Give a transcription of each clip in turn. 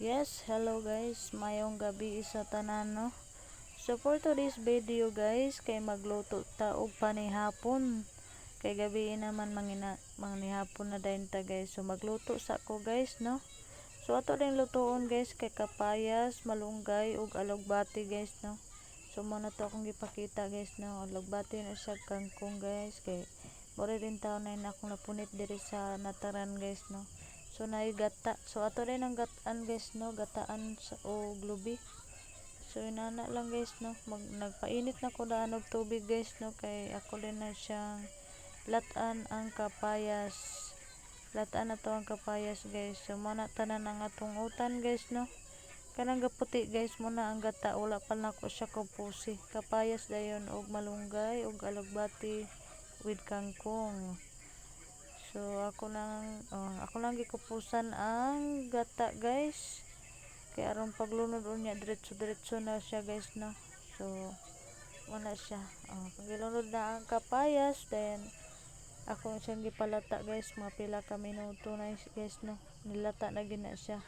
Yes, hello guys. Mayong gabi sa tanan no. So for today's video guys, kay magluto ta og panihapon. Kay gabi naman mangina manghihapon na dayon ta guys. So magluto sa ko guys no. So ato din lutoon guys kay kapayas, malunggay ug alugbati guys no. So muna to akong gipakita guys no. Alugbati na siya kangkong guys kay Mura din taon na akong napunit diri sa nataran guys no. So naay gata. So ato rin ang gataan guys no, gataan sa o glubi. So inana lang guys no, mag nagpainit na ko daan og tubig guys no kay ako din na siyang latan ang kapayas. Latan na to ang kapayas guys. So muna tanan ang atong utan guys no. Kanang gaputi guys muna ang gata wala pa na ko siya kupusi. Kapayas dayon og malunggay og alugbati with kangkong. So ako lang oh, ako lang gikupusan ang gata guys. Kaya aron paglunod unya diretso diretso na siya guys no. So wala siya. Oh, pagilunod na ang kapayas then ako siyang gipalata guys mga pila ka minuto na guys no. Nilata na gina siya.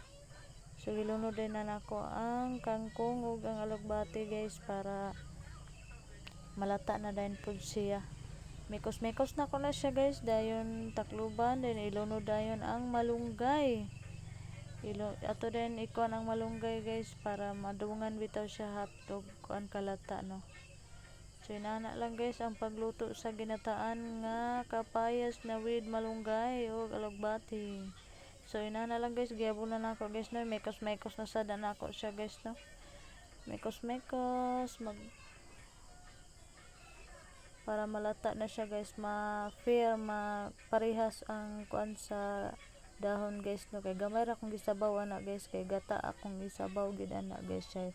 So gilunod din na nako ang kangkong ug ang alugbati guys para malata na din pud siya mikos-mikos na ko na siya guys. Dayon takluban then ilunod dayon ang malunggay. Ilo ato din ikon ang malunggay guys para madungan bitaw siya hotdog kuan kalata no? So inana lang guys ang pagluto sa ginataan nga kapayas na with malunggay o alugbati so inana lang guys giyabo na nako guys no? Mikos-mikos na sada nako siya guys no? Mikos-mikos mag para malata na siya guys. Ma fair ma parehas ang kuan sa dahon guys no? Kay gamay ra kung gisabaw ana guys. Kay gata akong gisabaw gid ana guys siya.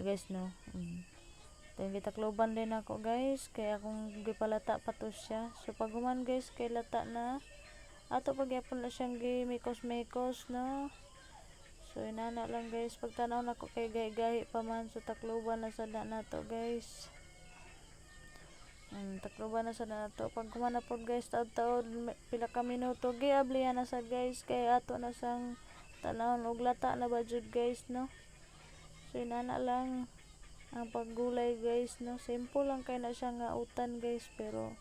Guys no? Mm. then gitakloban din ako guys. Kay akong gipalata pa to siya. So pag human guys kay lata na ato pagyapon na siyang gimikos-mikos no? So inana lang guys. Pagtanaw nako kay gahi-gahi pa man so takloban na sada nato guys Mm, takloban na sa na to. Pag kumana po guys, taod-taod, pila ka minuto, giablihan na sa guys, kay ato na sang tanawon og lata na ba guys, no? So, inana lang ang paggulay guys, no? Simple lang kay na siya nga utan guys, pero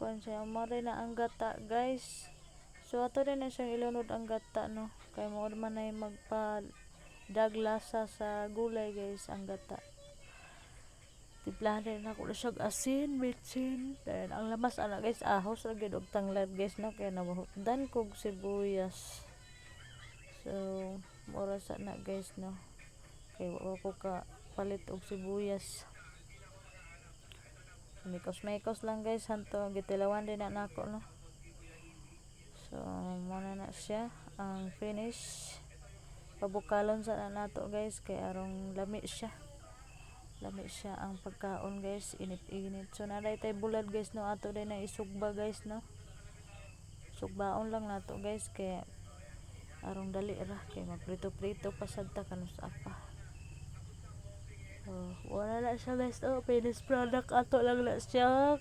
kung siya, mara na ang gata guys. So, ato rin na siyang ilunod ang gata, no? Kay mo man ay magpa daglasa sa gulay guys, ang gata timplahan din ako na asin, mitsin. Then, ang lamas ana guys, ahos ra gid og tanglad guys no kay namahutdan kog sibuyas. So, mura sa na guys no. Kay wa ko ka palit og sibuyas. Mikos-mikos lang guys hanto gitilawan din na nako no. So, muna na siya ang finish. Pabukalon sa na nato guys kay arong lami siya lami siya ang pagkaon guys. Init-init so naday tay bulad guys no? Ato din na isugba guys no? Sugbaon lang nato guys kay arong dali ra. Kay magprito-prito pa sadta kanus apa. Oh, wala na siya guys no? Finished product. Ato lang na siya.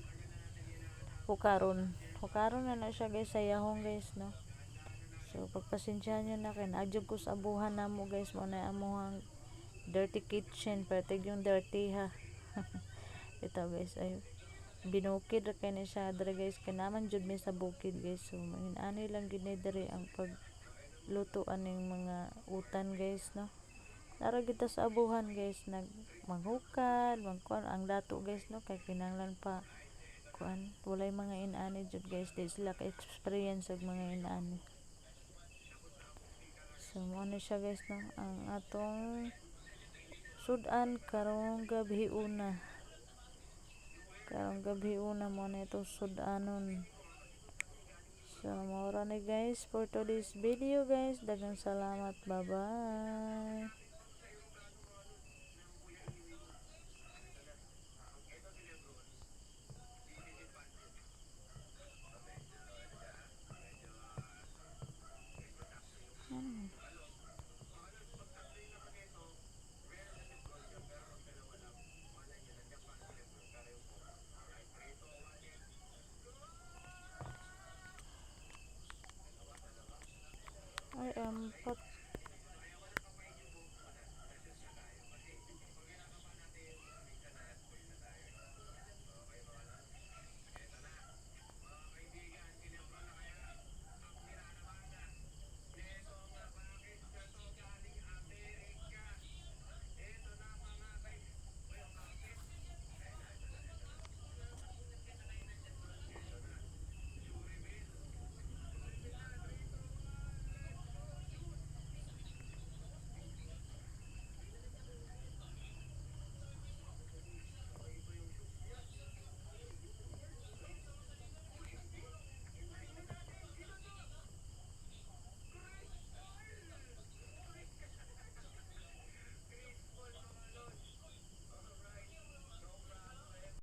Hukaron. Hukaron na na siya guys sa yahong guys no? So pagpasensyahan nyo na kay naadyo ko sa abuhan na mo guys. Mo na amuhang dirty kitchen patig yung dirty ha? Ito guys ay binukid ra kay ni siya dere guys. Kay naman jud mi sa bukid guys. So mahinani lang gid dere ang paglutoan ning mga utan guys no? Nara kita sa abuhan guys. Nag manghukad mangkuan ang dato guys no? Kay kinanglan pa kuan walay mga inani jud guys. Di sila ka experience og mga inani. So mo na siya guys no? Ang atong sudan karong gabi una. Karong gabi una mo na itong sudanon. So mora ni guys for today's video guys. Dagang salamat. Bye bye um, pod,